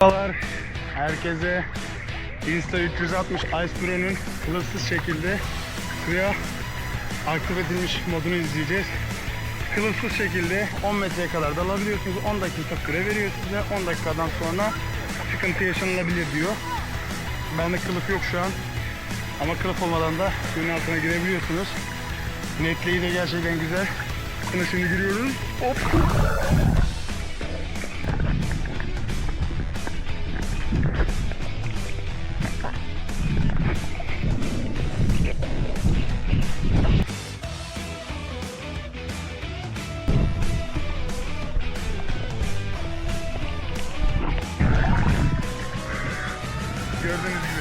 Merhabalar herkese Insta 360 Ice Pro'nun kılıfsız şekilde suya aktif edilmiş modunu izleyeceğiz. Kılıfsız şekilde 10 metreye kadar dalabiliyorsunuz. 10 dakika süre veriyor size. 10 dakikadan sonra sıkıntı yaşanılabilir diyor. Bende kılıf yok şu an. Ama kılıf olmadan da suyun altına girebiliyorsunuz. Netliği de gerçekten güzel. Buna şimdi giriyoruz. Hop. Gördüğünüz gibi